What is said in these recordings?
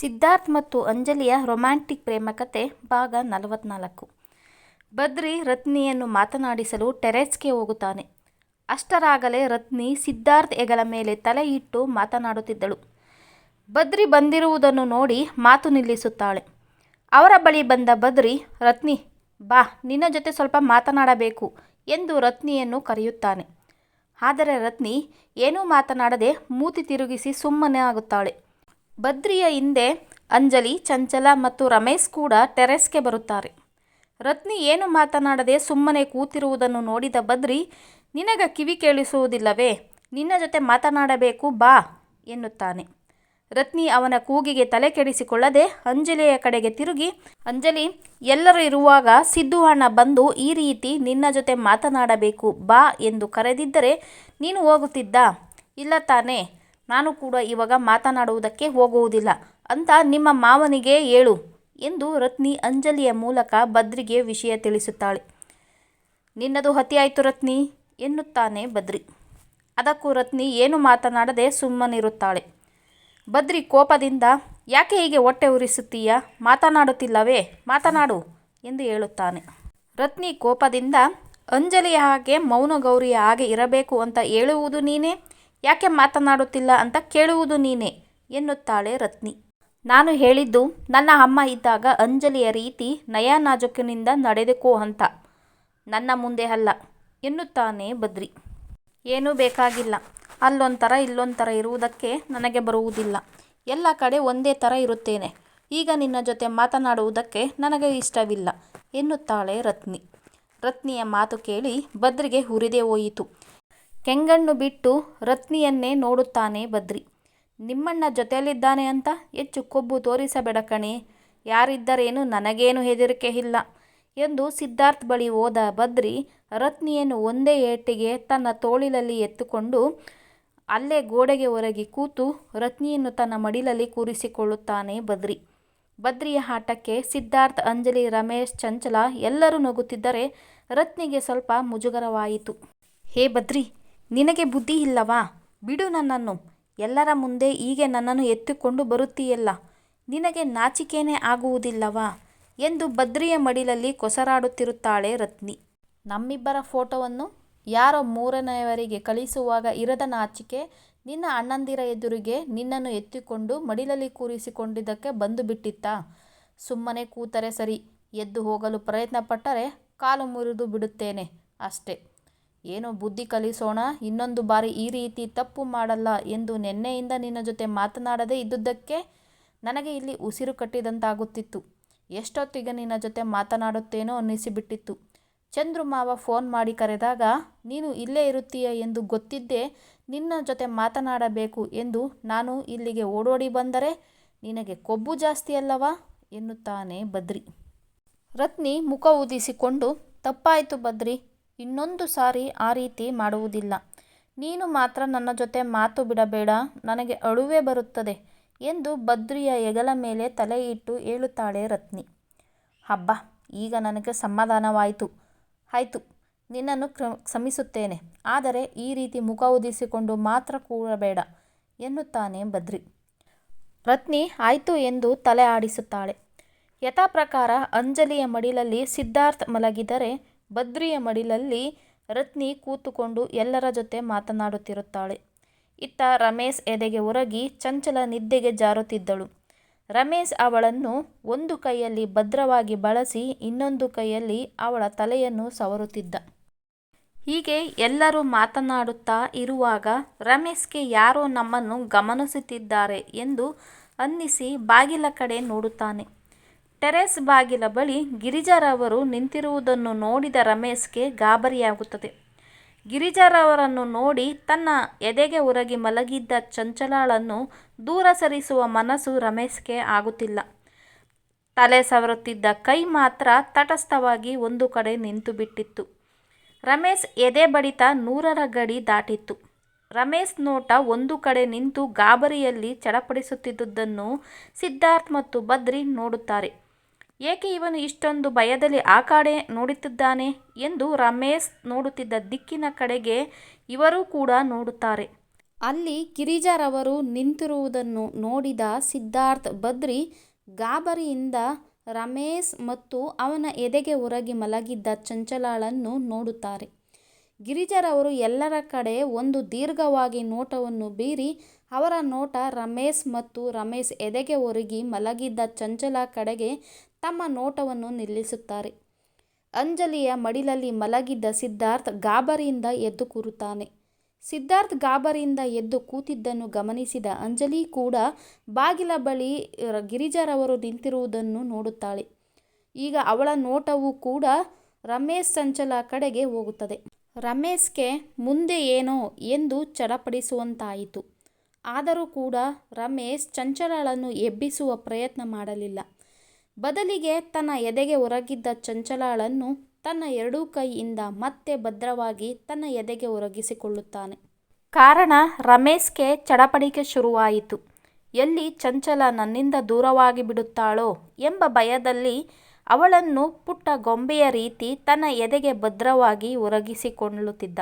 ಸಿದ್ಧಾರ್ಥ್ ಮತ್ತು ಅಂಜಲಿಯ ರೊಮ್ಯಾಂಟಿಕ್ ಪ್ರೇಮಕಥೆ ಭಾಗ ನಲವತ್ನಾಲ್ಕು ಬದ್ರಿ ರತ್ನಿಯನ್ನು ಮಾತನಾಡಿಸಲು ಟೆರೆಸ್ಗೆ ಹೋಗುತ್ತಾನೆ. ಅಷ್ಟರಾಗಲೇ ರತ್ನಿ ಸಿದ್ಧಾರ್ಥ್ ಹೆಗಲ ಮೇಲೆ ತಲೆ ಇಟ್ಟು ಮಾತನಾಡುತ್ತಿದ್ದಳು. ಬದ್ರಿ ಬಂದಿರುವುದನ್ನು ನೋಡಿ ಮಾತು ನಿಲ್ಲಿಸುತ್ತಾಳೆ. ಅವರ ಬಳಿ ಬಂದ ಬದ್ರಿ, ರತ್ನಿ, ಬಾ ನಿನ್ನ ಜೊತೆ ಸ್ವಲ್ಪ ಮಾತನಾಡಬೇಕು ಎಂದು ರತ್ನಿಯನ್ನು ಕರೆಯುತ್ತಾನೆ. ಆದರೆ ರತ್ನಿ ಏನೂ ಮಾತನಾಡದೆ ಮೂತಿ ತಿರುಗಿಸಿ ಸುಮ್ಮನಾಗುತ್ತಾಳೆ. ಬದ್ರಿಯ ಹಿಂದೆ ಅಂಜಲಿ, ಚಂಚಲ ಮತ್ತು ರಮೇಶ್ ಕೂಡ ಟೆರೆಸ್ಗೆ ಬರುತ್ತಾರೆ. ರತ್ನಿ ಏನು ಮಾತನಾಡದೆ ಸುಮ್ಮನೆ ಕೂತಿರುವುದನ್ನು ನೋಡಿದ ಬದ್ರಿ, ನಿನಗ ಕಿವಿ ಕೇಳಿಸುವುದಿಲ್ಲವೇ, ನಿನ್ನ ಜೊತೆ ಮಾತನಾಡಬೇಕು ಬಾ ಎನ್ನುತ್ತಾನೆ. ರತ್ನಿ ಅವನ ಕೂಗಿಗೆ ತಲೆ ಕೆಡಿಸಿಕೊಳ್ಳದೆ ಅಂಜಲಿಯ ಕಡೆಗೆ ತಿರುಗಿ, ಅಂಜಲಿ, ಎಲ್ಲರೂ ಇರುವಾಗ ಸಿದ್ದು ಅಣ್ಣ ಬಂದು ಈ ರೀತಿ ನಿನ್ನ ಜೊತೆ ಮಾತನಾಡಬೇಕು ಬಾ ಎಂದು ಕರೆದಿದ್ದರೆ ನೀನು ಹೋಗುತ್ತಿದ್ದ ಇಲ್ಲ ತಾನೇ ನಾನು ಕೂಡ ಇವಾಗ ಮಾತನಾಡುವುದಕ್ಕೆ ಹೋಗುವುದಿಲ್ಲ ಅಂತ ನಿಮ್ಮ ಮಾವನಿಗೆ ಹೇಳು ಎಂದು ರತ್ನಿ ಅಂಜಲಿಯ ಮೂಲಕ ಬದ್ರಿಗೆ ವಿಷಯ ತಿಳಿಸುತ್ತಾಳೆ. ನಿನ್ನದು ಹತಿಯಾಯಿತು ರತ್ನಿ ಎನ್ನುತ್ತಾನೆ ಬದ್ರಿ. ಅದಕ್ಕೂ ರತ್ನಿ ಏನು ಮಾತನಾಡದೆ ಸುಮ್ಮನಿರುತ್ತಾಳೆ. ಬದ್ರಿ ಕೋಪದಿಂದ, ಯಾಕೆ ಹೀಗೆ ಹೊಟ್ಟೆ ಉರಿಸುತ್ತೀಯಾ, ಮಾತನಾಡುತ್ತಿಲ್ಲವೇ, ಮಾತನಾಡು ಎಂದು ಹೇಳುತ್ತಾನೆ. ರತ್ನಿ ಕೋಪದಿಂದ, ಅಂಜಲಿಯ ಹಾಗೆ ಮೌನಗೌರಿಯ ಹಾಗೆ ಇರಬೇಕು ಅಂತ ಹೇಳುವುದು ನೀನೇ, ಯಾಕೆ ಮಾತನಾಡುತ್ತಿಲ್ಲ ಅಂತ ಕೇಳುವುದು ನೀನೇ ಎನ್ನುತ್ತಾಳೆ ರತ್ನಿ. ನಾನು ಹೇಳಿದ್ದು ನನ್ನ ಅಮ್ಮ ಇದ್ದಾಗ ಅಂಜಲಿಯ ರೀತಿ ನಯಾನಾಜಕನಿಂದ ನಡೆದುಕೋ ಅಂತ, ನನ್ನ ಮುಂದೆ ಅಲ್ಲ ಎನ್ನುತ್ತಾನೆ ಬದ್ರಿ. ಏನೂ ಬೇಕಾಗಿಲ್ಲ, ಅಲ್ಲೊಂಥರ ಇಲ್ಲೊಂಥರ ಇರುವುದಕ್ಕೆ ನನಗೆ ಬರುವುದಿಲ್ಲ. ಎಲ್ಲ ಕಡೆ ಒಂದೇ ಥರ ಇರುತ್ತೇನೆ. ಈಗ ನಿನ್ನ ಜೊತೆ ಮಾತನಾಡುವುದಕ್ಕೆ ನನಗೆ ಇಷ್ಟವಿಲ್ಲ ಎನ್ನುತ್ತಾಳೆ ರತ್ನಿ. ರತ್ನಿಯ ಮಾತು ಕೇಳಿ ಬದ್ರಿಗೆ ಹುರಿದೇ ಹೋಯಿತು. ಕೆಂಗಣ್ಣು ಬಿಟ್ಟು ರತ್ನಿಯನ್ನೇ ನೋಡುತ್ತಾನೆ ಬದ್ರಿ. ನಿಮ್ಮಣ್ಣ ಜೊತೆಯಲ್ಲಿದ್ದಾನೆ ಅಂತ ಹೆಚ್ಚು ಕೊಬ್ಬು ತೋರಿಸಬೇಡ ಕಣೇ, ಯಾರಿದ್ದರೇನು ನನಗೇನು ಹೆದರಿಕೆ ಇಲ್ಲ ಎಂದು ಸಿದ್ಧಾರ್ಥ್ ಬಳಿ ಹೋದ ಬದ್ರಿ, ರತ್ನಿಯನ್ನು ಒಂದೇ ಏಟಿಗೆ ತನ್ನ ತೋಳಿನಲ್ಲಿ ಎತ್ತುಕೊಂಡು ಅಲ್ಲೇ ಗೋಡೆಗೆ ಒರಗಿ ಕೂತು ರತ್ನಿಯನ್ನು ತನ್ನ ಮಡಿಲಲ್ಲಿ ಕೂರಿಸಿಕೊಳ್ಳುತ್ತಾನೆ ಬದ್ರಿ. ಬದ್ರಿಯ ಆಟಕ್ಕೆ ಸಿದ್ಧಾರ್ಥ್, ಅಂಜಲಿ, ರಮೇಶ್, ಚಂಚಲ ಎಲ್ಲರೂ ನಗುತ್ತಿದ್ದರೆ ರತ್ನಿಗೆ ಸ್ವಲ್ಪ ಮುಜುಗರವಾಯಿತು. ಹೇ ಬದ್ರಿ, ನಿನಗೆ ಬುದ್ಧಿ ಇಲ್ಲವಾ, ಬಿಡು ನನ್ನನ್ನು, ಎಲ್ಲರ ಮುಂದೆ ಹೀಗೆ ನನ್ನನ್ನು ಎತ್ತಿಕೊಂಡು ಬರುತ್ತೀಯಲ್ಲ, ನಿನಗೆ ನಾಚಿಕೆನೇ ಆಗುವುದಿಲ್ಲವಾ? ಎಂದು ಬದ್ರಿಯ ಮಡಿಲಲ್ಲಿ ಕೊಸರಾಡುತ್ತಿರುತ್ತಾಳೆ ರತ್ನಿ. ನಮ್ಮಿಬ್ಬರ ಫೋಟೋವನ್ನು ಯಾರೋ ಮೂರನೆಯವರಿಗೆ ಕಳಿಸುವಾಗ ಇರದ ನಾಚಿಕೆ ನಿನ್ನ ಅಣ್ಣಂದಿರ ಎದುರಿಗೆ ನಿನ್ನನ್ನು ಎತ್ತಿಕೊಂಡು ಮಡಿಲಲ್ಲಿ ಕೂರಿಸಿಕೊಂಡಿದ್ದಕ್ಕೆ ಬಂದು ಬಿಟ್ಟಿತ್ತಾ ಸುಮ್ಮನೆ ಕೂತರೆ ಸರಿ, ಎದ್ದು ಹೋಗಲು ಪ್ರಯತ್ನ ಪಟ್ಟರೆ ಕಾಲು ಮುರಿದು ಬಿಡುತ್ತೇನೆ ಅಷ್ಟೇ. ಏನೋ ಬುದ್ಧಿ ಕಲಿಸೋಣ, ಇನ್ನೊಂದು ಬಾರಿ ಈ ರೀತಿ ತಪ್ಪು ಮಾಡಲ್ಲ ಎಂದು ನೆನ್ನೆಯಿಂದ ನಿನ್ನ ಜೊತೆ ಮಾತನಾಡದೇ ಇದ್ದುದಕ್ಕೆ ನನಗೆ ಇಲ್ಲಿ ಉಸಿರು ಕಟ್ಟಿದಂತಾಗುತ್ತಿತ್ತು. ಎಷ್ಟೊತ್ತಿಗೆ ನಿನ್ನ ಜೊತೆ ಮಾತನಾಡುತ್ತೇನೋ ಅನ್ನಿಸಿಬಿಟ್ಟಿತ್ತು. ಚಂದ್ರು ಮಾವ ಫೋನ್ ಮಾಡಿ ಕರೆದಾಗ ನೀನು ಇಲ್ಲೇ ಇರುತ್ತೀಯ ಎಂದು ಗೊತ್ತಿದ್ದೇ ನಿನ್ನ ಜೊತೆ ಮಾತನಾಡಬೇಕು ಎಂದು ನಾನು ಇಲ್ಲಿಗೆ ಓಡೋಡಿ ಬಂದರೆ ನಿನಗೆ ಕೊಬ್ಬು ಜಾಸ್ತಿ ಅಲ್ಲವಾ ಎನ್ನುತ್ತಾನೆ ಬದ್ರಿ. ರತ್ನಿ ಮುಖ ಊದಿಸಿಕೊಂಡು, ತಪ್ಪಾಯಿತು ಬದ್ರಿ, ಇನ್ನೊಂದು ಸಾರಿ ಆ ರೀತಿ ಮಾಡುವುದಿಲ್ಲ. ನೀನು ಮಾತ್ರ ನನ್ನ ಜೊತೆ ಮಾತು ಬಿಡಬೇಡ, ನನಗೆ ಅಳುವೇ ಬರುತ್ತದೆ ಎಂದು ಬದ್ರಿಯ ಹೆಗಲ ಮೇಲೆ ತಲೆ ಇಟ್ಟು ಹೇಳುತ್ತಾಳೆ ರತ್ನಿ. ಅಬ್ಬಾ, ಈಗ ನನಗೆ ಸಮಾಧಾನವಾಯಿತು ಆಯಿತು ನಿನ್ನನ್ನು ಕ್ಷಮಿಸುತ್ತೇನೆ, ಆದರೆ ಈ ರೀತಿ ಮುಖ ಉದಿಸಿಕೊಂಡು ಮಾತ್ರ ಕೂರಬೇಡ ಎನ್ನುತ್ತಾನೆ ಬದ್ರಿ. ರತ್ನಿ ಆಯಿತು ಎಂದು ತಲೆ ಆಡಿಸುತ್ತಾಳೆ. ಯಥಾಪ್ರಕಾರ ಅಂಜಲಿಯ ಮಡಿಲಲ್ಲಿ ಸಿದ್ಧಾರ್ಥ್ ಮಲಗಿದರೆ ಬದ್ರಿಯ ಮಡಿಲಲ್ಲಿ ರತ್ನಿ ಕೂತುಕೊಂಡು ಎಲ್ಲರ ಜೊತೆ ಮಾತನಾಡುತ್ತಿರುತ್ತಾಳೆ. ಇತ್ತ ರಮೇಶ್ ಎದೆಗೆ ಒರಗಿ ಚಂಚಲ ನಿದ್ದೆಗೆ ಜಾರುತ್ತಿದ್ದಳು. ರಮೇಶ್ ಅವಳನ್ನು ಒಂದು ಕೈಯಲ್ಲಿ ಭದ್ರವಾಗಿ ಬಳಸಿ ಇನ್ನೊಂದು ಕೈಯಲ್ಲಿ ಅವಳ ತಲೆಯನ್ನು ಸವರುತ್ತಿದ್ದ. ಹೀಗೆ ಎಲ್ಲರೂ ಮಾತನಾಡುತ್ತಾ ಇರುವಾಗ ರಮೇಶ್ಗೆ ಯಾರೋ ನಮ್ಮನ್ನು ಗಮನಿಸುತ್ತಿದ್ದಾರೆ ಎಂದು ಅನ್ನಿಸಿ ಬಾಗಿಲ ಕಡೆ ನೋಡುತ್ತಾನೆ. ಟೆರೇಸ್ ಬಾಗಿಲ ಬಳಿ ಗಿರಿಜಾರವರು ನಿಂತಿರುವುದನ್ನು ನೋಡಿದ ರಮೇಶ್ಗೆ ಗಾಬರಿಯಾಗುತ್ತದೆ. ಗಿರಿಜಾರವರನ್ನು ನೋಡಿ ತನ್ನ ಎದೆಗೆ ಉರಗಿ ಮಲಗಿದ್ದ ಚಂಚಲಾಳನ್ನು ದೂರ ಸರಿಸುವ ಮನಸ್ಸು ರಮೇಶ್ಗೆ ಆಗುತ್ತಿಲ್ಲ. ತಲೆ ಸವರುತ್ತಿದ್ದ ಕೈ ಮಾತ್ರ ತಟಸ್ಥವಾಗಿ ಒಂದು ಕಡೆ ನಿಂತುಬಿಟ್ಟಿತ್ತು. ರಮೇಶ್ ಎದೆ ಬಡಿತ ನೂರರ ಗಡಿ ದಾಟಿತ್ತು. ರಮೇಶ್ ನೋಟ ಒಂದು ಕಡೆ ನಿಂತು ಗಾಬರಿಯಲ್ಲಿ ಚಡಪಡಿಸುತ್ತಿದ್ದುದನ್ನು ಸಿದ್ಧಾರ್ಥ್ ಮತ್ತು ಬದ್ರಿ ನೋಡುತ್ತಾರೆ. ಏಕೆ ಇವನು ಇಷ್ಟೊಂದು ಭಯದಲ್ಲಿ ಆ ಕಡೆ ನೋಡುತ್ತಿದ್ದಾನೆ ಎಂದು ರಮೇಶ್ ನೋಡುತ್ತಿದ್ದ ದಿಕ್ಕಿನ ಕಡೆಗೆ ಇವರೂ ಕೂಡ ನೋಡುತ್ತಾರೆ. ಅಲ್ಲಿ ಗಿರಿಜಾರವರು ನಿಂತಿರುವುದನ್ನು ನೋಡಿದ ಸಿದ್ಧಾರ್ಥ್ ಬದ್ರಿ ಗಾಬರಿಯಿಂದ ರಮೇಶ್ ಮತ್ತು ಅವನ ಎದೆಗೆ ಒರಗಿ ಮಲಗಿದ್ದ ಚಂಚಲಾಳನ್ನು ನೋಡುತ್ತಾರೆ. ಗಿರಿಜಾರವರು ಎಲ್ಲರ ಕಡೆ ಒಂದು ದೀರ್ಘವಾಗಿ ನೋಟವನ್ನು ಬೀರಿ ಅವರ ನೋಟ ರಮೇಶ್ ಮತ್ತು ರಮೇಶ್ ಎದೆಗೆ ಒರಗಿ ಮಲಗಿದ್ದ ಚಂಚಲ ಕಡೆಗೆ ತಮ್ಮ ನೋಟವನ್ನು ನಿಲ್ಲಿಸುತ್ತಾರೆ. ಅಂಜಲಿಯ ಮಡಿಲಲ್ಲಿ ಮಲಗಿದ್ದ ಸಿದ್ಧಾರ್ಥ್ ಗಾಬರಿಯಿಂದ ಎದ್ದು ಕೂರುತ್ತಾನೆ. ಸಿದ್ಧಾರ್ಥ್ ಗಾಬರಿಯಿಂದ ಎದ್ದು ಕೂತಿದ್ದನ್ನು ಗಮನಿಸಿದ ಅಂಜಲಿ ಕೂಡ ಬಾಗಿಲ ಬಳಿ ಗಿರಿಜಾರವರು ನಿಂತಿರುವುದನ್ನು ನೋಡುತ್ತಾಳೆ. ಈಗ ಅವಳ ನೋಟವೂ ಕೂಡ ರಮೇಶ್ ಚಂಚಲ ಕಡೆಗೆ ಹೋಗುತ್ತದೆ. ರಮೇಶ್ಗೆ ಮುಂದೆ ಏನೋ ಎಂದು ಚಡಪಡಿಸುವಂತಾಯಿತು. ಆದರೂ ಕೂಡ ರಮೇಶ್ ಚಂಚಲಳನ್ನು ಎಬ್ಬಿಸುವ ಪ್ರಯತ್ನ ಮಾಡಲಿಲ್ಲ. ಬದಲಿಗೆ ತನ್ನ ಎದೆಗೆ ಒರಗಿದ್ದ ಚಂಚಲಾಳನ್ನು ತನ್ನ ಎರಡೂ ಕೈಯಿಂದ ಮತ್ತೆ ಭದ್ರವಾಗಿ ತನ್ನ ಎದೆಗೆ ಒರಗಿಸಿಕೊಳ್ಳುತ್ತಾನೆ. ಕಾರಣ, ರಮೇಶ್ಗೆ ಚಡಪಡಿಕೆ ಶುರುವಾಯಿತು. ಎಲ್ಲಿ ಚಂಚಲ ನನ್ನಿಂದ ದೂರವಾಗಿ ಬಿಡುತ್ತಾಳೋ ಎಂಬ ಭಯದಲ್ಲಿ ಅವಳನ್ನು ಪುಟ್ಟ ಗೊಂಬೆಯ ರೀತಿ ತನ್ನ ಎದೆಗೆ ಭದ್ರವಾಗಿ ಒರಗಿಸಿಕೊಳ್ಳುತ್ತಿದ್ದ.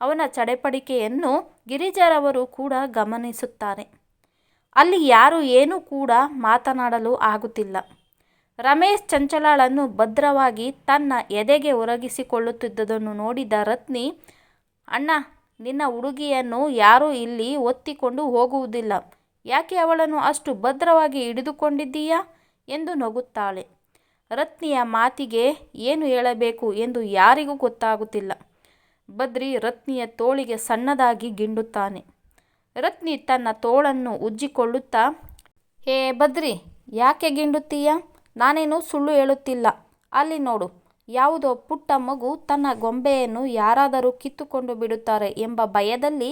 ಅವನ ಚಡಪಡಿಕೆಯನ್ನು ಗಿರಿಜಾರವರು ಕೂಡ ಗಮನಿಸುತ್ತಾರೆ. ಅಲ್ಲಿ ಯಾರೂ ಏನೂ ಕೂಡ ಮಾತನಾಡಲು ಆಗುತ್ತಿಲ್ಲ. ರಮೇಶ್ ಚಂಚಲಾಳನ್ನು ಭದ್ರವಾಗಿ ತನ್ನ ಎದೆಗೆ ಒರಗಿಸಿಕೊಳ್ಳುತ್ತಿದ್ದುದನ್ನು ನೋಡಿದ ರತ್ನಿ, ಅಣ್ಣ, ನಿನ್ನ ಹುಡುಗಿಯನ್ನು ಯಾರೂ ಇಲ್ಲಿ ಒತ್ತಿಕೊಂಡು ಹೋಗುವುದಿಲ್ಲ. ಯಾಕೆ ಅವಳನ್ನು ಅಷ್ಟು ಭದ್ರವಾಗಿ ಹಿಡಿದುಕೊಂಡಿದ್ದೀಯಾ ಎಂದು ನಗುತ್ತಾಳೆ. ರತ್ನಿಯ ಮಾತಿಗೆ ಏನು ಹೇಳಬೇಕು ಎಂದು ಯಾರಿಗೂ ಗೊತ್ತಾಗುತ್ತಿಲ್ಲ. ಬದ್ರಿ ರತ್ನಿಯ ತೋಳಿಗೆ ಸಣ್ಣದಾಗಿ ಗಿಂಡುತ್ತಾನೆ. ರತ್ನಿ ತನ್ನ ತೋಳನ್ನು ಉಜ್ಜಿಕೊಳ್ಳುತ್ತಾ, ಹೇ ಬದ್ರಿ ಯಾಕೆ ಗಿಂಡುತ್ತೀಯ? ನಾನೇನೂ ಸುಳ್ಳು ಹೇಳುತ್ತಿಲ್ಲ. ಅಲ್ಲಿ ನೋಡು, ಯಾವುದೋ ಪುಟ್ಟ ಮಗು ತನ್ನ ಗೊಂಬೆಯನ್ನು ಯಾರಾದರೂ ಕಿತ್ತುಕೊಂಡು ಬಿಡುತ್ತಾರೆ ಎಂಬ ಭಯದಲ್ಲಿ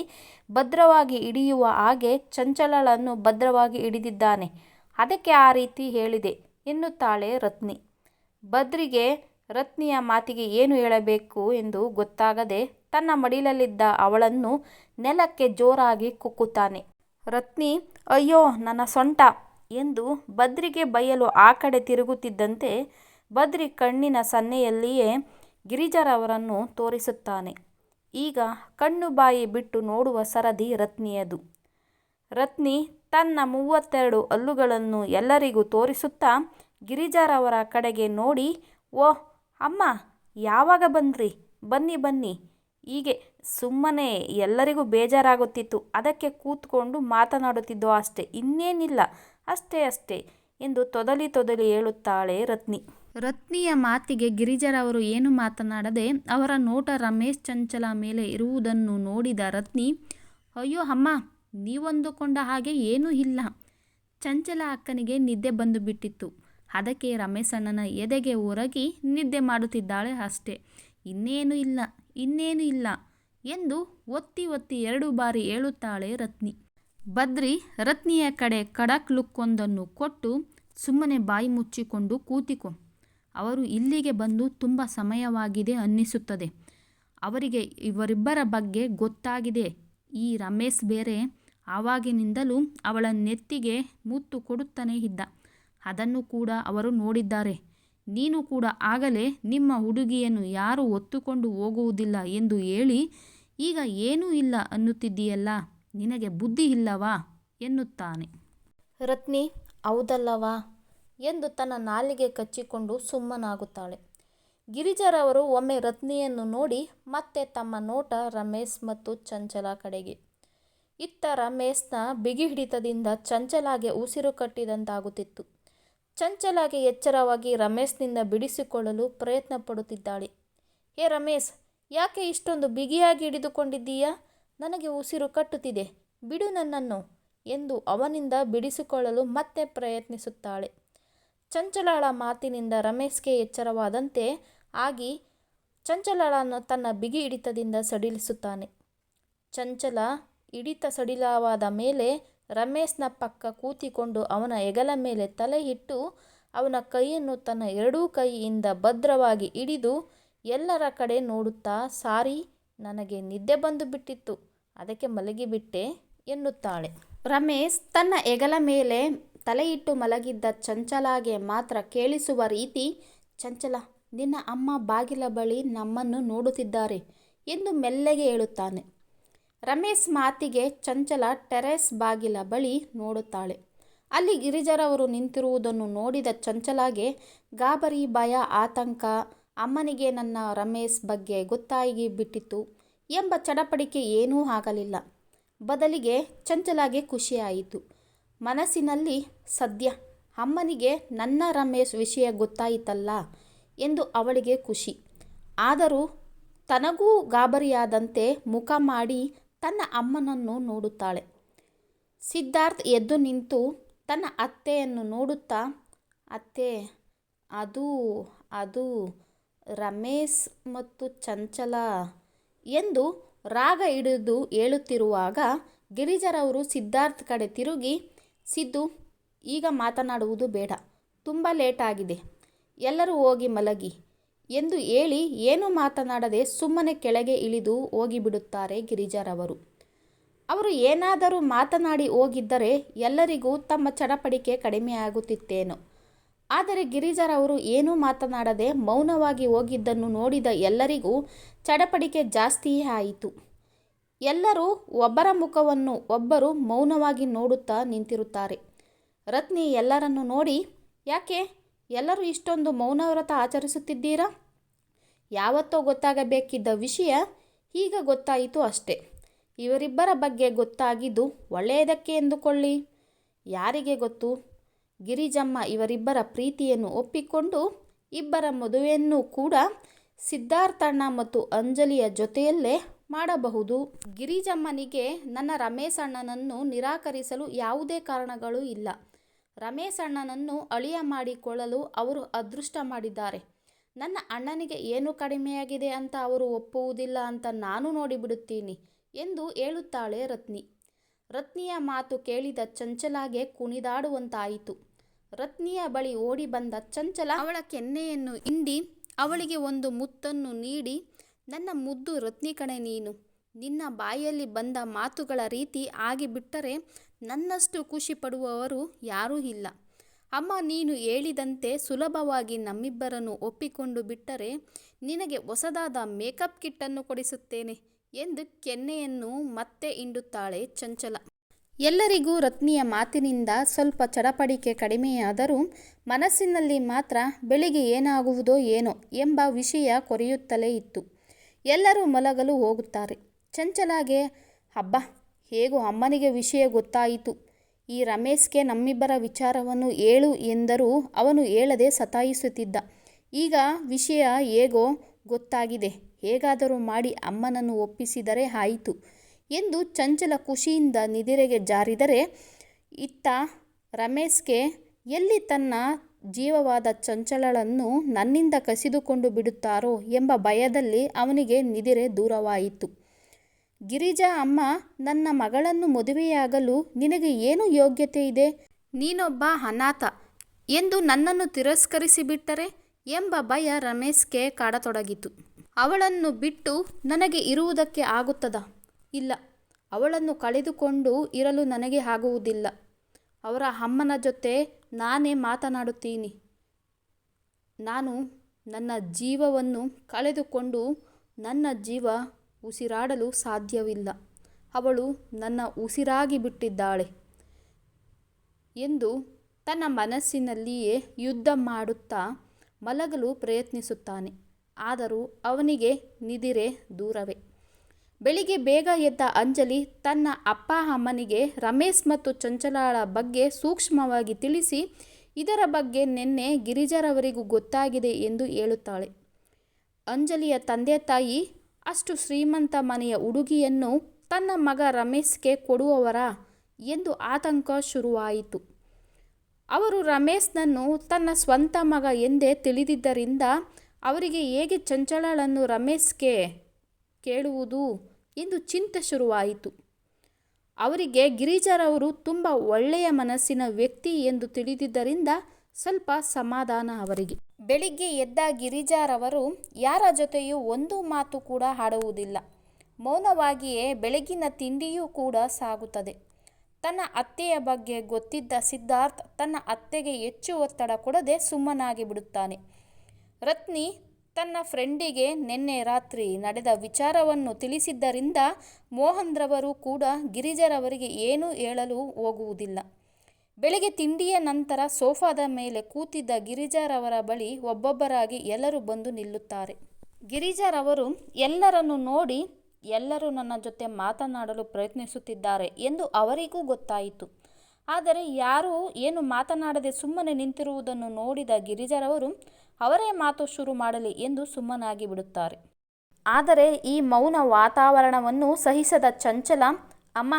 ಭದ್ರವಾಗಿ ಹಿಡಿಯುವ ಹಾಗೆ ಚಂಚಲಳನ್ನು ಭದ್ರವಾಗಿ ಹಿಡಿದಿದ್ದಾನೆ. ಅದಕ್ಕೆ ಆ ರೀತಿ ಹೇಳಿದೆ ಎನ್ನುತ್ತಾಳೆ ರತ್ನಿ. ಭದ್ರಿಗೆ ರತ್ನಿಯ ಮಾತಿಗೆ ಏನು ಹೇಳಬೇಕು ಎಂದು ಗೊತ್ತಾಗದೆ ತನ್ನ ಮಡಿಲಲ್ಲಿದ್ದ ಅವಳನ್ನು ನೆಲಕ್ಕೆ ಜೋರಾಗಿ ಕುಕ್ಕುತ್ತಾನೆ. ರತ್ನಿ, ಅಯ್ಯೋ, ನನ್ನ ಸೊಂಟ ಎಂದು ಬದ್ರಿಗೆ ಬಯಲು ಆ ಕಡೆ ತಿರುಗುತ್ತಿದ್ದಂತೆ ಬದ್ರಿ ಕಣ್ಣಿನ ಸನ್ನೆಯಲ್ಲಿಯೇ ಗಿರಿಜಾರವರನ್ನು ತೋರಿಸುತ್ತಾನೆ. ಈಗ ಕಣ್ಣು ಬಾಯಿ ಬಿಟ್ಟು ನೋಡುವ ಸರದಿ ರತ್ನಿಯದು. ರತ್ನಿ ತನ್ನ ಮೂವತ್ತೆರಡು ಹಲ್ಲುಗಳನ್ನು ಎಲ್ಲರಿಗೂ ತೋರಿಸುತ್ತಾ ಗಿರಿಜಾರವರ ಕಡೆಗೆ ನೋಡಿ, ಓ ಅಮ್ಮ, ಯಾವಾಗ ಬಂದ್ರಿ? ಬನ್ನಿ ಬನ್ನಿ. ಹೀಗೆ ಸುಮ್ಮನೆ ಎಲ್ಲರಿಗೂ ಬೇಜಾರಾಗುತ್ತಿತ್ತು. ಅದಕ್ಕೆ ಕೂತ್ಕೊಂಡು ಮಾತನಾಡುತ್ತಿದ್ದೋ ಅಷ್ಟೇ. ಇನ್ನೇನಿಲ್ಲ. ಅಷ್ಟೇ ಅಷ್ಟೇ ಎಂದು ತೊದಲಿ ತೊದಲಿ ಹೇಳುತ್ತಾಳೆ ರತ್ನಿ. ರತ್ನಿಯ ಮಾತಿಗೆ ಗಿರಿಜರವರು ಏನು ಮಾತನಾಡದೆ ಅವರ ನೋಟ ರಮೇಶ್ ಚಂಚಲ ಮೇಲೆ ಇರುವುದನ್ನು ನೋಡಿದ ರತ್ನಿ, ಅಯ್ಯೋ ಅಮ್ಮ ನೀವೊಂದುಕೊಂಡ ಹಾಗೆ ಏನೂ ಇಲ್ಲ. ಚಂಚಲ ಅಕ್ಕನಿಗೆ ನಿದ್ದೆ ಬಂದು ಬಿಟ್ಟಿತ್ತು ಅದಕ್ಕೆ ರಮೇಶಣ್ಣನ ಎದೆಗೆ ಒರಗಿ ನಿದ್ದೆ ಮಾಡುತ್ತಿದ್ದಾಳೆ ಅಷ್ಟೇ ಇನ್ನೇನು ಇಲ್ಲ ಇನ್ನೇನು ಇಲ್ಲ ಎಂದು ಒತ್ತಿ ಒತ್ತಿ ಎರಡು ಬಾರಿ ಹೇಳುತ್ತಾಳೆ ರತ್ನಿ. ಬದ್ರಿ ರತ್ನಿಯ ಕಡೆ ಖಡಕ್ ಲುಕ್ಕೊಂದನ್ನು ಕೊಟ್ಟು ಸುಮ್ಮನೆ ಬಾಯಿ ಮುಚ್ಚಿಕೊಂಡು ಕೂತಿಕೊ ಅವರು ಇಲ್ಲಿಗೆ ಬಂದು ತುಂಬ ಸಮಯವಾಗಿದೆ ಅನ್ನಿಸುತ್ತದೆ. ಅವರಿಗೆ ಇವರಿಬ್ಬರ ಬಗ್ಗೆ ಗೊತ್ತಾಗಿದೆ. ಈ ರಮೇಶ್ ಬೇರೆ ಆವಾಗಿನಿಂದಲೂ ಅವಳ ನೆತ್ತಿಗೆ ಮುತ್ತು ಕೊಡುತ್ತಲೇ ಇದ್ದ. ಅದನ್ನು ಕೂಡ ಅವರು ನೋಡಿದ್ದಾರೆ. ನೀನು ಕೂಡ ಆಗಲೇ ನಿಮ್ಮ ಹುಡುಗಿಯನ್ನು ಯಾರೂ ಒತ್ತುಕೊಂಡು ಹೋಗುವುದಿಲ್ಲ ಎಂದು ಹೇಳಿ, ಈಗ ಏನೂ ಇಲ್ಲ ಅನ್ನುತ್ತಿದ್ದೀಯಲ್ಲ ನಿನಗೆ ಬುದ್ಧಿ ಇಲ್ಲವಾ ಎನ್ನುತ್ತಾನೆ. ರತ್ನಿ, ಹೌದಲ್ಲವಾ ಎಂದು ತನ್ನ ನಾಲಿಗೆ ಕಚ್ಚಿಕೊಂಡು ಸುಮ್ಮನಾಗುತ್ತಾಳೆ. ಗಿರಿಜರವರು ಒಮ್ಮೆ ರತ್ನಿಯನ್ನು ನೋಡಿ ಮತ್ತೆ ತಮ್ಮ ನೋಟ ರಮೇಶ್ ಮತ್ತು ಚಂಚಲ ಕಡೆಗೆ. ಇತ್ತ ರಮೇಶ್ನ ಬಿಗಿ ಹಿಡಿತದಿಂದ ಚಂಚಲಾಗೆ ಉಸಿರು ಕಟ್ಟಿದಂತಾಗುತ್ತಿತ್ತು. ಚಂಚಲಾಗೆ ಎಚ್ಚರವಾಗಿ ರಮೇಶ್ನಿಂದ ಬಿಡಿಸಿಕೊಳ್ಳಲು ಪ್ರಯತ್ನ ಪಡುತ್ತಿದ್ದಾಳೆ. ಹೇ ರಮೇಶ್, ಯಾಕೆ ಇಷ್ಟೊಂದು ಬಿಗಿಯಾಗಿ ಹಿಡಿದುಕೊಂಡಿದ್ದೀಯ ನನಗೆ ಉಸಿರು ಕಟ್ಟುತ್ತಿದೆ, ಬಿಡು ನನ್ನನ್ನು ಎಂದು ಅವನಿಂದ ಬಿಡಿಸಿಕೊಳ್ಳಲು ಮತ್ತೆ ಪ್ರಯತ್ನಿಸುತ್ತಾಳೆ. ಚಂಚಲಳ ಮಾತಿನಿಂದ ರಮೇಶ್ಗೆ ಎಚ್ಚರವಾದಂತೆ ಆಗಿ ಚಂಚಲಳನ್ನು ತನ್ನ ಬಿಗಿ ಹಿಡಿತದಿಂದ ಸಡಿಲಿಸುತ್ತಾನೆ. ಚಂಚಲ ಹಿಡಿತ ಸಡಿಲವಾದ ಮೇಲೆ ರಮೇಶ್ನ ಪಕ್ಕ ಕೂತಿಕೊಂಡು ಅವನ ಹೆಗಲ ಮೇಲೆ ತಲೆ ಇಟ್ಟು ಅವನ ಕೈಯನ್ನು ತನ್ನ ಎರಡೂ ಕೈಯಿಂದ ಭದ್ರವಾಗಿ ಹಿಡಿದು ಎಲ್ಲರ ಕಡೆ ನೋಡುತ್ತಾ, ಸಾರಿ, ನನಗೆ ನಿದ್ದೆ ಬಂದುಬಿಟ್ಟಿತ್ತು ಅದಕ್ಕೆ ಮಲಗಿಬಿಟ್ಟೆ ಎನ್ನುತ್ತಾಳೆ. ರಮೇಶ್ ತನ್ನ ಹೆಗಲ ಮೇಲೆ ತಲೆಯಿಟ್ಟು ಮಲಗಿದ್ದ ಚಂಚಲಾಗೆ ಮಾತ್ರ ಕೇಳಿಸುವ ರೀತಿ, ಚಂಚಲ, ನಿನ್ನ ಅಮ್ಮ ಬಾಗಿಲ ಬಳಿ ನಮ್ಮನ್ನು ನೋಡುತ್ತಿದ್ದಾರೆ ಎಂದು ಮೆಲ್ಲಗೆ ಹೇಳುತ್ತಾನೆ. ರಮೇಶ್ ಮಾತಿಗೆ ಚಂಚಲ ಟೆರೆಸ್ ಬಾಗಿಲ ಬಳಿ ನೋಡುತ್ತಾಳೆ ಅಲ್ಲಿ ಗಿರಿಜರವರು ನಿಂತಿರುವುದನ್ನು ನೋಡಿದ ಚಂಚಲಾಗೆ ಗಾಬರಿ, ಭಯ, ಆತಂಕ, ಅಮ್ಮನಿಗೆ ನನ್ನ ರಮೇಶ್ ಬಗ್ಗೆ ಗೊತ್ತಾಗಿ ಬಿಟ್ಟಿತು ಎಂಬ ಚಡಪಡಿಕೆ ಏನೂ ಆಗಲಿಲ್ಲ. ಬದಲಿಗೆ ಚಂಚಲಾಗೆ ಖುಷಿಯಾಯಿತು. ಮನಸ್ಸಿನಲ್ಲಿ ಸದ್ಯ ಅಮ್ಮನಿಗೆ ನನ್ನ ರಮೇಶ್ ವಿಷಯ ಗೊತ್ತಾಯಿತಲ್ಲ ಎಂದು ಅವಳಿಗೆ ಖುಷಿ. ಆದರೂ ತನಗೂ ಗಾಬರಿಯಾದಂತೆ ಮುಖ ಮಾಡಿ ತನ್ನ ಅಮ್ಮನನ್ನು ನೋಡುತ್ತಾಳೆ. ಸಿದ್ಧಾರ್ಥ್ ಎದ್ದು ನಿಂತು ತನ್ನ ಅತ್ತೆಯನ್ನು ನೋಡುತ್ತಾ, ಅತ್ತೆ, ಅದು ಅದು ರಮೇಶ್ ಮತ್ತು ಚಂಚಲ ಎಂದು ರಾಗ ಹಿಡಿದು ಹೇಳುತ್ತಿರುವಾಗ ಗಿರಿಜರವರು ಸಿದ್ಧಾರ್ಥ್ ಕಡೆ ತಿರುಗಿ, ಸಿದ್ದು, ಈಗ ಮಾತನಾಡುವುದು ಬೇಡ, ತುಂಬ ಲೇಟಾಗಿದೆ ಎಲ್ಲರೂ ಹೋಗಿ ಮಲಗಿ ಎಂದು ಹೇಳಿ ಏನೂ ಮಾತನಾಡದೆ ಸುಮ್ಮನೆ ಕೆಳಗೆ ಇಳಿದು ಹೋಗಿಬಿಡುತ್ತಾರೆ ಗಿರಿಜರವರು. ಅವರು ಏನಾದರೂ ಮಾತನಾಡಿ ಹೋಗಿದ್ದರೆ ಎಲ್ಲರಿಗೂ ತಮ್ಮ ಚಡಪಡಿಕೆ ಕಡಿಮೆಯಾಗುತ್ತಿತ್ತೇನೋ. ಆದರೆ ಗಿರಿಜರವರು ಏನೂ ಮಾತನಾಡದೆ ಮೌನವಾಗಿ ಹೋಗಿದ್ದನ್ನು ನೋಡಿದ ಎಲ್ಲರಿಗೂ ಚಡಪಡಿಕೆ ಜಾಸ್ತಿಯೇ ಆಯಿತು. ಎಲ್ಲರೂ ಒಬ್ಬರ ಮುಖವನ್ನು ಒಬ್ಬರು ಮೌನವಾಗಿ ನೋಡುತ್ತಾ ನಿಂತಿರುತ್ತಾರೆ. ರತ್ನಿ ಎಲ್ಲರನ್ನು ನೋಡಿ, ಯಾಕೆ? ಎಲ್ಲರೂ ಇಷ್ಟೊಂದು ಮೌನವ್ರತ ಆಚರಿಸುತ್ತಿದ್ದೀರಾ? ಯಾವತ್ತೋ ಗೊತ್ತಾಗಬೇಕಿದ್ದ ವಿಷಯ ಈಗ ಗೊತ್ತಾಯಿತು ಅಷ್ಟೆ. ಇವರಿಬ್ಬರ ಬಗ್ಗೆ ಗೊತ್ತಾಗಿದ್ದು ಒಳ್ಳೆಯದಕ್ಕೆ ಎಂದುಕೊಳ್ಳಿ. ಯಾರಿಗೆ ಗೊತ್ತು? ಗಿರಿಜಮ್ಮ ಇವರಿಬ್ಬರ ಪ್ರೀತಿಯನ್ನು ಒಪ್ಪಿಕೊಂಡು ಇಬ್ಬರ ಮದುವೆಯನ್ನು ಕೂಡ ಸಿದ್ಧಾರ್ಥಣ್ಣ ಮತ್ತು ಅಂಜಲಿಯ ಜೊತೆಯಲ್ಲೇ ಮಾಡಬಹುದು. ಗಿರಿಜಮ್ಮನಿಗೆ ನನ್ನ ರಮೇಶ್ ಅಣ್ಣನನ್ನು ನಿರಾಕರಿಸಲು ಯಾವುದೇ ಕಾರಣಗಳು ಇಲ್ಲ. ರಮೇಶ್ ಅಣ್ಣನನ್ನು ಅಳಿಯ ಮಾಡಿಕೊಳ್ಳಲು ಅವರು ಅದೃಷ್ಟ ಮಾಡಿದ್ದಾರೆ. ನನ್ನ ಅಣ್ಣನಿಗೆ ಏನು ಕಡಿಮೆಯಾಗಿದೆ ಅಂತ ಅವರು ಒಪ್ಪುವುದಿಲ್ಲ ಅಂತ ನಾನು ನೋಡಿಬಿಡುತ್ತೀನಿ ಎಂದು ಹೇಳುತ್ತಾಳೆ ರತ್ನಿ. ರತ್ನಿಯ ಮಾತು ಕೇಳಿದ ಚಂಚಲಾಗೆ ಕುಣಿದಾಡುವಂತಾಯಿತು. ರತ್ನಿಯ ಬಳಿ ಓಡಿ ಬಂದ ಚಂಚಲ, ಅವಳ ಕೆನ್ನೆಯನ್ನು ಹಿಂಡಿ ಅವಳಿಗೆ ಒಂದು ಮುತ್ತನ್ನು ನೀಡಿ, ನನ್ನ ಮುದ್ದು ರತ್ನಿ ಕಣೆ ನೀನು, ನಿನ್ನ ಬಾಯಲ್ಲಿ ಬಂದ ಮಾತುಗಳ ರೀತಿ ಆಗಿಬಿಟ್ಟರೆ ನನ್ನಷ್ಟು ಖುಷಿ ಪಡುವವರು ಯಾರೂ ಇಲ್ಲ. ಅಮ್ಮ, ನೀನು ಹೇಳಿದಂತೆ ಸುಲಭವಾಗಿ ನಮ್ಮಿಬ್ಬರನ್ನು ಒಪ್ಪಿಕೊಂಡು ಬಿಟ್ಟರೆ ನಿನಗೆ ಹೊಸದಾದ ಮೇಕಪ್ ಕಿಟ್ಟನ್ನು ಕೊಡಿಸುತ್ತೇನೆ ಎಂದು ಕೆನ್ನೆಯನ್ನು ಮತ್ತೆ ಹಿಂಡುತ್ತಾಳೆ ಚಂಚಲ. ಎಲ್ಲರಿಗೂ ರತ್ನಿಯ ಮಾತಿನಿಂದ ಸ್ವಲ್ಪ ಚಡಪಡಿಕೆ ಕಡಿಮೆಯಾದರೂ ಮನಸ್ಸಿನಲ್ಲಿ ಮಾತ್ರ ಬೆಳಿಗ್ಗೆ ಏನಾಗುವುದೋ ಏನೋ ಎಂಬ ವಿಷಯ ಕೊರೆಯುತ್ತಲೇ ಇತ್ತು. ಎಲ್ಲರೂ ಮಲಗಲು ಹೋಗುತ್ತಾರೆ. ಚಂಚಲಾಗೆ ಹಬ್ಬ ಹೇಗೋ ಅಮ್ಮನಿಗೆ ವಿಷಯ ಗೊತ್ತಾಯಿತು. ಈ ರಮೇಶ್ಗೆ ನಮ್ಮಿಬ್ಬರ ವಿಚಾರವನ್ನು ಹೇಳು ಎಂದರೂ ಅವನು ಹೇಳದೆ ಸತಾಯಿಸುತ್ತಿದ್ದ. ಈಗ ವಿಷಯ ಹೇಗೋ ಗೊತ್ತಾಗಿದೆ. ಹೇಗಾದರೂ ಮಾಡಿ ಅಮ್ಮನನ್ನು ಒಪ್ಪಿಸಿದರೆ ಆಯಿತು. ಎಂದು ಚಂಚಲ ಖುಷಿಯಿಂದ ನಿದಿರೆಗೆ ಜಾರಿದರೆ, ಇತ್ತ ರಮೇಶ್ಗೆ ಎಲ್ಲಿ ತನ್ನ ಜೀವವಾದ ಚಂಚಲಳನ್ನು ನನ್ನಿಂದ ಕಸಿದುಕೊಂಡು ಬಿಡುತ್ತಾರೋ ಎಂಬ ಭಯದಲ್ಲಿ ಅವನಿಗೆ ನಿದಿರೆ ದೂರವಾಯಿತು. ಗಿರಿಜಾ ಅಮ್ಮ, ನನ್ನ ಮಗಳನ್ನು ಮದುವೆಯಾಗಲು ನಿನಗೆ ಏನು ಯೋಗ್ಯತೆ ಇದೆ? ನೀನೊಬ್ಬ ಅನಾಥ ಎಂದು ನನ್ನನ್ನು ತಿರಸ್ಕರಿಸಿಬಿಟ್ಟರೆ ಎಂಬ ಭಯ ರಮೇಶ್ಗೆ ಕಾಡತೊಡಗಿತು. ಅವಳನ್ನು ಬಿಟ್ಟು ನನಗೆ ಇರುವುದಕ್ಕೆ ಆಗುತ್ತದಾ? ಇಲ್ಲ, ಅವಳನ್ನು ಕಳೆದುಕೊಂಡು ಇರಲು ನನಗೆ ಆಗುವುದಿಲ್ಲ. ಅವರ ಅಮ್ಮನ ಜೊತೆ ನಾನೇ ಮಾತನಾಡುತ್ತೀನಿ. ನಾನು ನನ್ನ ಜೀವವನ್ನು ಕಳೆದುಕೊಂಡು ನನ್ನ ಜೀವ ಉಸಿರಾಡಲು ಸಾಧ್ಯವಿಲ್ಲ. ಅವಳು ನನ್ನ ಉಸಿರಾಗಿ ಬಿಟ್ಟಿದ್ದಾಳೆ ಎಂದು ತನ್ನ ಮನಸ್ಸಿನಲ್ಲಿಯೇ ಯುದ್ಧ ಮಾಡುತ್ತಾ ಮಲಗಲು ಪ್ರಯತ್ನಿಸುತ್ತಾನೆ. ಆದರೂ ಅವನಿಗೆ ನಿದಿರೆ ದೂರವೇ. ಬೆಳಿಗ್ಗೆ ಬೇಗ ಎದ್ದ ಅಂಜಲಿ ತನ್ನ ಅಪ್ಪ ಅಮ್ಮನಿಗೆ ರಮೇಶ್ ಮತ್ತು ಚಂಚಲಾಳ ಬಗ್ಗೆ ಸೂಕ್ಷ್ಮವಾಗಿ ತಿಳಿಸಿ, ಇದರ ಬಗ್ಗೆ ನಿನ್ನೆ ಗಿರಿಜಾರವರಿಗೂ ಗೊತ್ತಾಗಿದೆ ಎಂದು ಹೇಳುತ್ತಾಳೆ. ಅಂಜಲಿಯ ತಂದೆ ತಾಯಿ, ಅಷ್ಟು ಶ್ರೀಮಂತ ಮನೆಯ ಹುಡುಗಿಯನ್ನು ತನ್ನ ಮಗ ರಮೇಶ್ಗೆ ಕೊಡುವವರ ಎಂದು ಆತಂಕ ಶುರುವಾಯಿತು. ಅವರು ರಮೇಶ್ನನ್ನು ತನ್ನ ಸ್ವಂತ ಮಗ ಎಂದೇ ತಿಳಿದಿದ್ದರಿಂದ ಅವರಿಗೆ ಹೇಗೆ ಚಂಚಲಳನ್ನು ರಮೇಶ್ಗೆ ಕೇಳುವುದು? ಎಂದು ಚಿಂತೆ ಶುರುವಾಯಿತು. ಅವರಿಗೆ ಗಿರಿಜಾರವರು ತುಂಬ ಒಳ್ಳೆಯ ಮನಸ್ಸಿನ ವ್ಯಕ್ತಿ ಎಂದು ತಿಳಿದಿದ್ದರಿಂದ ಸ್ವಲ್ಪ ಸಮಾಧಾನ ಅವರಿಗೆ. ಬೆಳಿಗ್ಗೆ ಎದ್ದ ಗಿರಿಜಾರವರು ಯಾರ ಜೊತೆಯೂ ಒಂದು ಮಾತು ಕೂಡ ಆಡುವುದಿಲ್ಲ ಮೌನವಾಗಿಯೇ ಬೆಳಗಿನ ತಿಂಡಿಯೂ ಕೂಡ ಸಾಗುತ್ತದೆ. ತನ್ನ ಅತ್ತೆಯ ಬಗ್ಗೆ ಗೊತ್ತಿದ್ದ ಸಿದ್ಧಾರ್ಥ್ ತನ್ನ ಅತ್ತೆಗೆ ಹೆಚ್ಚು ಒತ್ತಡ ಕೊಡದೆ ಸುಮ್ಮನಾಗಿ ಬಿಡುತ್ತಾನೆ. ರತ್ನಿ ತನ್ನ ಫ್ರೆಂಡಿಗೆ ನಿನ್ನೆ ರಾತ್ರಿ ನಡೆದ ವಿಚಾರವನ್ನು ತಿಳಿಸಿದ್ದರಿಂದ ಮೋಹನ್ರವರು ಕೂಡ ಗಿರಿಜರವರಿಗೆ ಏನೂ ಹೇಳಲು ಹೋಗುವುದಿಲ್ಲ. ಬೆಳಿಗ್ಗೆ ತಿಂಡಿಯ ನಂತರ ಸೋಫಾದ ಮೇಲೆ ಕೂತಿದ್ದ ಗಿರಿಜಾರವರ ಬಳಿ ಒಬ್ಬೊಬ್ಬರಾಗಿ ಎಲ್ಲರೂ ಬಂದು ನಿಲ್ಲುತ್ತಾರೆ. ಗಿರಿಜಾರವರು, ಎಲ್ಲರನ್ನು ನೋಡಿ ಎಲ್ಲರೂ ನನ್ನ ಜೊತೆ ಮಾತನಾಡಲು ಪ್ರಯತ್ನಿಸುತ್ತಿದ್ದಾರೆ ಎಂದು ಅವರಿಗೂ ಗೊತ್ತಾಯಿತು. ಆದರೆ ಯಾರೂ ಏನು ಮಾತನಾಡದೆ ಸುಮ್ಮನೆ ನಿಂತಿರುವುದನ್ನು ನೋಡಿದ ಗಿರಿಜರವರು, ಅವರೇ ಮಾತು ಶುರು ಮಾಡಲಿ ಎಂದು ಸುಮ್ಮನಾಗಿ ಬಿಡುತ್ತಾರೆ. ಆದರೆ ಈ ಮೌನ ವಾತಾವರಣವನ್ನು ಸಹಿಸದ ಚಂಚಲ, ಅಮ್ಮ,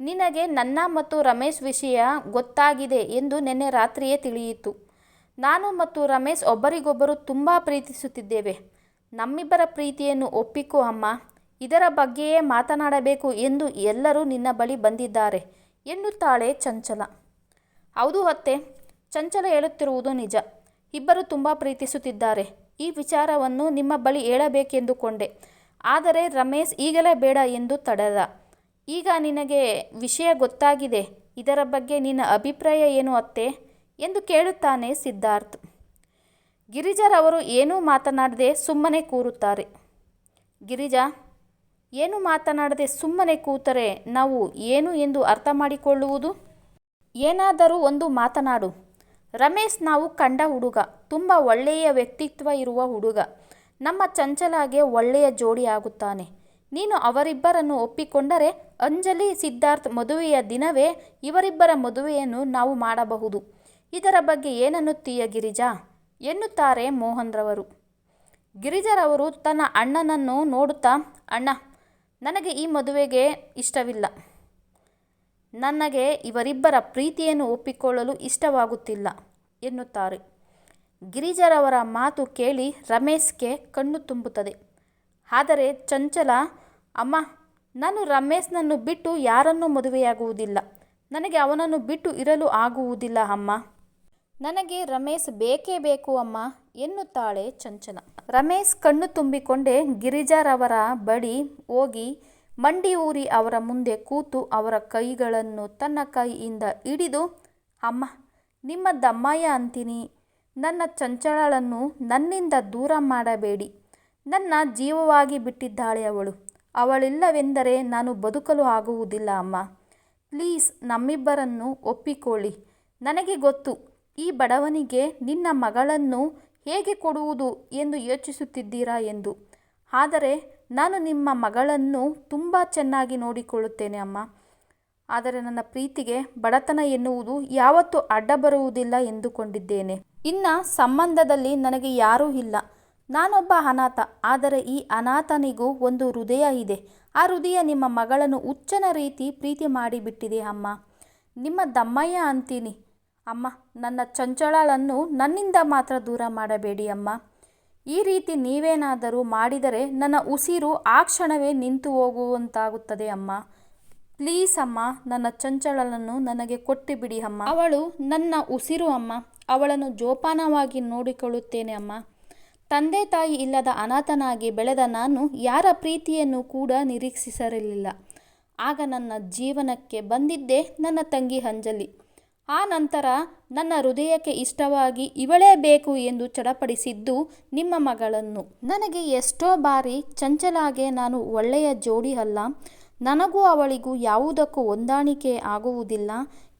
ನಿನಗೆ ನನ್ನ ಮತ್ತು ರಮೇಶ್ ವಿಷಯ ಗೊತ್ತಾಗಿದೆ ಎಂದು ನಿನ್ನೆ ರಾತ್ರಿಯೇ ತಿಳಿಯಿತು. ನಾನು ಮತ್ತು ರಮೇಶ್ ಒಬ್ಬರಿಗೊಬ್ಬರು ತುಂಬ ಪ್ರೀತಿಸುತ್ತಿದ್ದೇವೆ. ನಮ್ಮಿಬ್ಬರ ಪ್ರೀತಿಯನ್ನು ಒಪ್ಪಿಕೋ, ಅಮ್ಮ. ಇದರ ಬಗ್ಗೆಯೇ ಮಾತನಾಡಬೇಕು ಎಂದು ಎಲ್ಲರೂ ನಿನ್ನ ಬಳಿ ಬಂದಿದ್ದಾರೆ. ಎನ್ನುತ್ತಾಳೆ ಚಂಚಲ. ಹೌದು ಅತ್ತೆ, ಚಂಚಲ ಹೇಳುತ್ತಿರುವುದು ನಿಜ. ಇಬ್ಬರು ತುಂಬ ಪ್ರೀತಿಸುತ್ತಿದ್ದಾರೆ. ಈ ವಿಚಾರವನ್ನು ನಿಮ್ಮ ಬಳಿ ಹೇಳಬೇಕೆಂದುಕೊಂಡೆ. ಆದರೆ ರಮೇಶ್ ಈಗಲೇ ಬೇಡ ಎಂದು ತಡೆದ. ಈಗ ನಿನಗೆ ವಿಷಯ ಗೊತ್ತಾಗಿದೆ. ಇದರ ಬಗ್ಗೆ ನಿನ್ನ ಅಭಿಪ್ರಾಯ ಏನು ಅತ್ತೆ? ಎಂದು ಕೇಳುತ್ತಾನೆ ಸಿದ್ಧಾರ್ಥ್. ಗಿರಿಜರವರು ಏನೂ ಮಾತನಾಡದೆ ಸುಮ್ಮನೆ ಕೂರುತ್ತಾರೆ. ಗಿರಿಜಾ ಏನು ಮಾತನಾಡದೆ ಸುಮ್ಮನೆ ಕೂತರೆ ನಾವು ಏನು ಎಂದು ಅರ್ಥ ಮಾಡಿಕೊಳ್ಳುವುದು? ಏನಾದರೂ ಒಂದು ಮಾತನಾಡು. ರಮೇಶ್ ನಾವು ಕಂಡ ಹುಡುಗ, ತುಂಬ ಒಳ್ಳೆಯ ವ್ಯಕ್ತಿತ್ವ ಇರುವ ಹುಡುಗ. ನಮ್ಮ ಚಂಚಲಾಗೆ ಒಳ್ಳೆಯ ಜೋಡಿ ಆಗುತ್ತಾನೆ. ನೀನು ಅವರಿಬ್ಬರನ್ನು ಒಪ್ಪಿಕೊಂಡರೆ ಅಂಜಲಿ ಸಿದ್ಧಾರ್ಥ್ ಮದುವೆಯ ದಿನವೇ ಇವರಿಬ್ಬರ ಮದುವೆಯನ್ನು ನಾವು ಮಾಡಬಹುದು. ಇದರ ಬಗ್ಗೆ ಏನನ್ನುತ್ತೀಯ ಗಿರಿಜಾ? ಎನ್ನುತ್ತಾರೆ ಮೋಹನ್ರವರು. ಗಿರಿಜರವರು ತನ್ನ ಅಣ್ಣನನ್ನು ನೋಡುತ್ತಾ, ಅಣ್ಣ ನನಗೆ ಈ ಮದುವೆಗೆ ಇಷ್ಟವಿಲ್ಲ. ನನಗೆ ಇವರಿಬ್ಬರ ಪ್ರೀತಿಯನ್ನು ಒಪ್ಪಿಕೊಳ್ಳಲು ಇಷ್ಟವಾಗುತ್ತಿಲ್ಲ ಎನ್ನುತ್ತಾರೆ. ಗಿರಿಜರವರ ಮಾತು ಕೇಳಿ ರಮೇಶ್ಗೆ ಕಣ್ಣು ತುಂಬುತ್ತದೆ. ಆದರೆ ಚಂಚಲ, ಅಮ್ಮ, ನಾನು ರಮೇಶ್ನನ್ನು ಬಿಟ್ಟು ಯಾರನ್ನೂ ಮದುವೆಯಾಗುವುದಿಲ್ಲ. ನನಗೆ ಅವನನ್ನು ಬಿಟ್ಟು ಇರಲು ಆಗುವುದಿಲ್ಲ, ಅಮ್ಮ. ನನಗೆ ರಮೇಶ್ ಬೇಕೇ ಬೇಕು, ಅಮ್ಮ. ಎನ್ನುತ್ತಾಳೆ ಚಂಚಲ ರಮೇಶ್ ಕಣ್ಣು ತುಂಬಿಕೊಂಡೇ ಗಿರಿಜಾರವರ ಬಳಿ ಹೋಗಿ ಮಂಡಿ ಊರಿ ಅವರ ಮುಂದೆ ಕೂತು ಅವರ ಕೈಗಳನ್ನು ತನ್ನ ಕೈಯಿಂದ ಹಿಡಿದು, ಅಮ್ಮ, ನಿಮ್ಮ ದಮ್ಮಯ್ಯ ಅಂತೀನಿ. ನನ್ನ ಚಂಚಳಳನ್ನು ನನ್ನಿಂದ ದೂರ ಮಾಡಬೇಡಿ. ನನ್ನ ಜೀವವಾಗಿ ಬಿಟ್ಟಿದ್ದಾಳೆ ಅವಳು. ಅವಳಿಲ್ಲವೆಂದರೆ ನಾನು ಬದುಕಲು ಆಗುವುದಿಲ್ಲ, ಅಮ್ಮ. ಪ್ಲೀಸ್ ನಮ್ಮಿಬ್ಬರನ್ನು ಒಪ್ಪಿಕೊಳ್ಳಿ. ನನಗೆ ಗೊತ್ತು, ಈ ಬಡವನಿಗೆ ನಿನ್ನ ಮಗಳನ್ನು ಹೇಗೆ ಕೊಡುವುದು ಎಂದು ಯೋಚಿಸುತ್ತಿದ್ದೀರಾ ಎಂದು. ಆದರೆ ನಾನು ನಿಮ್ಮ ಮಗಳನ್ನು ತುಂಬ ಚೆನ್ನಾಗಿ ನೋಡಿಕೊಳ್ಳುತ್ತೇನೆ ಅಮ್ಮ. ಆದರೆ ನನ್ನ ಪ್ರೀತಿಗೆ ಬಡತನ ಎನ್ನುವುದು ಯಾವತ್ತೂ ಅಡ್ಡ ಬರುವುದಿಲ್ಲ ಎಂದುಕೊಂಡಿದ್ದೇನೆ. ಇನ್ನ ಸಂಬಂಧದಲ್ಲಿ ನನಗೆ ಯಾರೂ ಇಲ್ಲ. ನಾನೊಬ್ಬ ಅನಾಥ. ಆದರೆ ಈ ಅನಾಥನಿಗೂ ಒಂದು ಹೃದಯ ಇದೆ. ಆ ಹೃದಯ ನಿಮ್ಮ ಮಗಳನ್ನು ಹುಚ್ಚನ ರೀತಿ ಪ್ರೀತಿ ಮಾಡಿಬಿಟ್ಟಿದೆ ಅಮ್ಮ. ನಿಮ್ಮ ದಮ್ಮಯ್ಯ ಅಂತೀನಿ. ಅಮ್ಮ, ನನ್ನ ಚಂಚಳಳನ್ನು ನನ್ನಿಂದ ಮಾತ್ರ ದೂರ ಮಾಡಬೇಡಿ ಅಮ್ಮ. ಈ ರೀತಿ ನೀವೇನಾದರೂ ಮಾಡಿದರೆ ನನ್ನ ಉಸಿರು ಆ ಕ್ಷಣವೇ ನಿಂತು ಹೋಗುವಂತಾಗುತ್ತದೆ ಅಮ್ಮ. ಪ್ಲೀಸ್ ಅಮ್ಮ, ನನ್ನ ಚಂಚಳನ್ನು ನನಗೆ ಕೊಟ್ಟು ಬಿಡಿ ಅಮ್ಮ. ಅವಳು ನನ್ನ ಉಸಿರು ಅಮ್ಮ. ಅವಳನ್ನು ಜೋಪಾನವಾಗಿ ನೋಡಿಕೊಳ್ಳುತ್ತೇನೆ ಅಮ್ಮ. ತಂದೆ ತಾಯಿ ಇಲ್ಲದ ಅನಾಥನಾಗಿ ಬೆಳೆದ ನಾನು ಯಾರ ಪ್ರೀತಿಯನ್ನು ಕೂಡ ನಿರೀಕ್ಷಿಸಿರಲಿಲ್ಲ ಆಗ ನನ್ನ ಜೀವನಕ್ಕೆ ಬಂದಿದ್ದೇ ನನ್ನ ತಂಗಿ ಅಂಜಲಿ. ಆ ನಂತರ ನನ್ನ ಹೃದಯಕ್ಕೆ ಇಷ್ಟವಾಗಿ ಇವಳೇ ಬೇಕು ಎಂದು ಚಡಪಡಿಸಿದ್ದು ನಿಮ್ಮ ಮಗಳನ್ನು. ನನಗೆ ಎಷ್ಟೋ ಬಾರಿ ಚಂಚಲಾಗೆ ನಾನು ಒಳ್ಳೆಯ ಜೋಡಿ ಅಲ್ಲ, ನನಗೂ ಅವಳಿಗೂ ಯಾವುದಕ್ಕೂ ಹೊಂದಾಣಿಕೆ ಆಗುವುದಿಲ್ಲ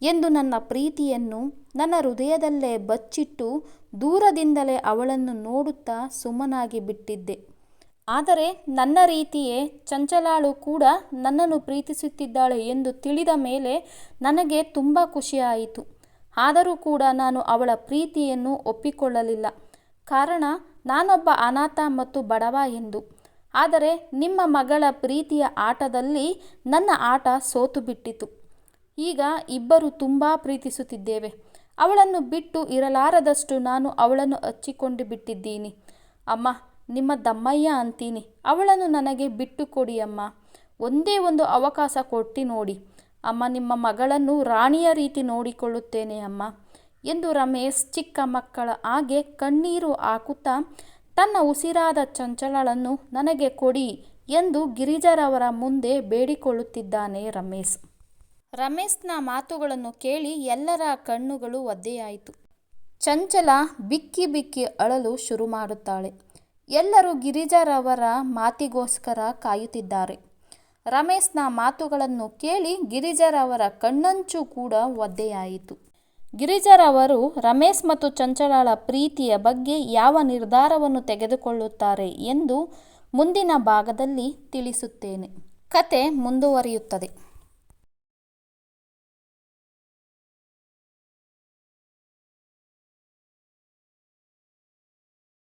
ಎಂದು ನನ್ನ ಪ್ರೀತಿಯನ್ನು ನನ್ನ ಹೃದಯದಲ್ಲೇ ಬಚ್ಚಿಟ್ಟು ದೂರದಿಂದಲೇ ಅವಳನ್ನು ನೋಡುತ್ತಾ ಸುಮ್ಮನಾಗಿ ಬಿಟ್ಟಿದ್ದೆ. ಆದರೆ ನನ್ನ ರೀತಿಯೇ ಚಂಚಲಾಳು ಕೂಡ ನನ್ನನ್ನು ಪ್ರೀತಿಸುತ್ತಿದ್ದಾಳೆ ಎಂದು ತಿಳಿದ ಮೇಲೆ ನನಗೆ ತುಂಬ ಖುಷಿಯಾಯಿತು. ಆದರೂ ಕೂಡ ನಾನು ಅವಳ ಪ್ರೀತಿಯನ್ನು ಒಪ್ಪಿಕೊಳ್ಳಲಿಲ್ಲ. ಕಾರಣ, ನಾನೊಬ್ಬ ಅನಾಥ ಮತ್ತು ಬಡವ ಎಂದು. ಆದರೆ ನಿಮ್ಮ ಮಗಳ ಪ್ರೀತಿಯ ಆಟದಲ್ಲಿ ನನ್ನ ಆಟ ಸೋತು ಬಿಟ್ಟಿತು. ಈಗ ಇಬ್ಬರು ತುಂಬ ಪ್ರೀತಿಸುತ್ತಿದ್ದೇವೆ. ಅವಳನ್ನು ಬಿಟ್ಟು ಇರಲಾರದಷ್ಟು ನಾನು ಅವಳನ್ನು ಹಚ್ಚಿಕೊಂಡು ಬಿಟ್ಟಿದ್ದೀನಿ. ಅಮ್ಮ ನಿಮ್ಮ ದಮ್ಮಯ್ಯ ಅಂತೀನಿ. ಅವಳನ್ನು ನನಗೆ ಬಿಟ್ಟು ಕೊಡಿ ಅಮ್ಮ. ಒಂದೇ ಒಂದು ಅವಕಾಶ ಕೊಟ್ಟು ನೋಡಿ. ಅಮ್ಮ, ನಿಮ್ಮ ಮಗಳನ್ನು ರಾಣಿಯ ರೀತಿ ನೋಡಿಕೊಳ್ಳುತ್ತೇನೆ ಅಮ್ಮ ಎಂದು ರಮೇಶ್ ಚಿಕ್ಕ ಮಕ್ಕಳ ಹಾಗೆ ಕಣ್ಣೀರು ಹಾಕುತ್ತಾ ತನ್ನ ಉಸಿರಾದ ಚಂಚಲಳನ್ನು ನನಗೆ ಕೊಡಿ ಎಂದು ಗಿರಿಜರವರ ಮುಂದೆ ಬೇಡಿಕೊಳ್ಳುತ್ತಿದ್ದಾನೆ ರಮೇಶ್. ರಮೇಶ್ನ ಮಾತುಗಳನ್ನು ಕೇಳಿ ಎಲ್ಲರ ಕಣ್ಣುಗಳು ಒದ್ದೆಯಾಯಿತು. ಚಂಚಲ ಬಿಕ್ಕಿ ಬಿಕ್ಕಿ ಅಳಲು ಶುರು ಮಾಡುತ್ತಾಳೆ. ಎಲ್ಲರೂ ಗಿರಿಜಾರವರ ಮಾತಿಗೋಸ್ಕರ ಕಾಯುತ್ತಿದ್ದಾರೆ. ರಮೇಶ್ನ ಮಾತುಗಳನ್ನು ಕೇಳಿ ಗಿರಿಜಾರವರ ಕಣ್ಣಂಚು ಕೂಡ ಒದ್ದೆಯಾಯಿತು. ಗಿರಿಜಾರವರು ರಮೇಶ್ ಮತ್ತು ಚಂಚಲಾಳ ಪ್ರೀತಿಯ ಬಗ್ಗೆ ಯಾವ ನಿರ್ಧಾರವನ್ನು ತೆಗೆದುಕೊಳ್ಳುತ್ತಾರೆ ಎಂದು ಮುಂದಿನ ಭಾಗದಲ್ಲಿ ತಿಳಿಸುತ್ತೇನೆ. ಕತೆ ಮುಂದುವರಿಯುತ್ತದೆ.